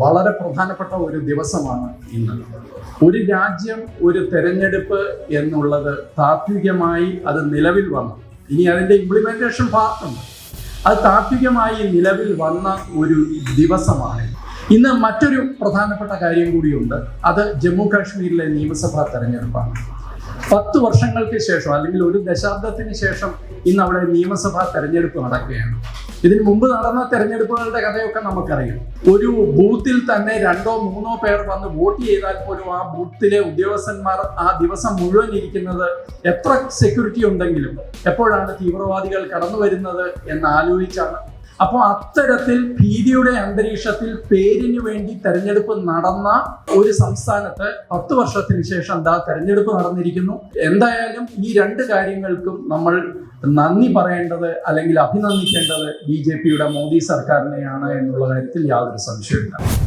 വളരെ പ്രധാനപ്പെട്ട ഒരു ദിവസമാണ് ഇന്ന്. ഒരു രാജ്യം ഒരു തെരഞ്ഞെടുപ്പ് എന്നുള്ളത് താത്വികമായി അത് നിലവിൽ വന്നു. ഇനി അതിന്റെ ഇംപ്ലിമെന്റേഷൻ പാർട്ടുണ്ട് അത് താത്വികമായി നിലവിൽ വന്ന ഒരു ദിവസമാണ്. ഇന്ന് മറ്റൊരു പ്രധാനപ്പെട്ട കാര്യം കൂടിയുണ്ട്. അത് ജമ്മു കാശ്മീരിലെ നിയമസഭാ തെരഞ്ഞെടുപ്പാണ്. പത്ത് വർഷങ്ങൾക്ക് ശേഷം അല്ലെങ്കിൽ ഒരു ദശാബ്ദത്തിന് ശേഷം ഇന്ന് അവിടെ നിയമസഭാ തെരഞ്ഞെടുപ്പ് നടക്കുകയാണ്. ഇതിനു മുമ്പ് നടന്ന തെരഞ്ഞെടുപ്പുകളുടെ കഥയൊക്കെ നമുക്കറിയാം. ഒരു ബൂത്തിൽ തന്നെ രണ്ടോ മൂന്നോ പേർ വന്ന് വോട്ട് ചെയ്താൽ പോലും ആ ബൂത്തിലെ ഉദ്യോഗസ്ഥന്മാർ ആ ദിവസം മുഴുവൻ ഇരിക്കുന്നത് എത്ര സെക്യൂരിറ്റി ഉണ്ടെങ്കിലും എപ്പോഴാണ് തീവ്രവാദികൾ കടന്നു വരുന്നത് എന്ന് ആലോചിച്ചാണ് അപ്പോൾ അത്തരത്തിൽ ഭീതിയുടെ അന്തരീക്ഷത്തിൽ പേരിന് വേണ്ടി തെരഞ്ഞെടുപ്പ് നടന്ന ഒരു സംസ്ഥാനത്ത് പത്ത് വർഷത്തിന് ശേഷം എന്താ തെരഞ്ഞെടുപ്പ് നടന്നിരിക്കുന്നു. എന്തായാലും ഈ രണ്ട് കാര്യങ്ങൾക്കും നമ്മൾ നന്ദി പറയേണ്ടത് അല്ലെങ്കിൽ അഭിനന്ദിക്കേണ്ടത് ബി ജെ പിയുടെ മോദി സർക്കാരിനെയാണ് എന്നുള്ള കാര്യത്തിൽ യാതൊരു സംശയമില്ല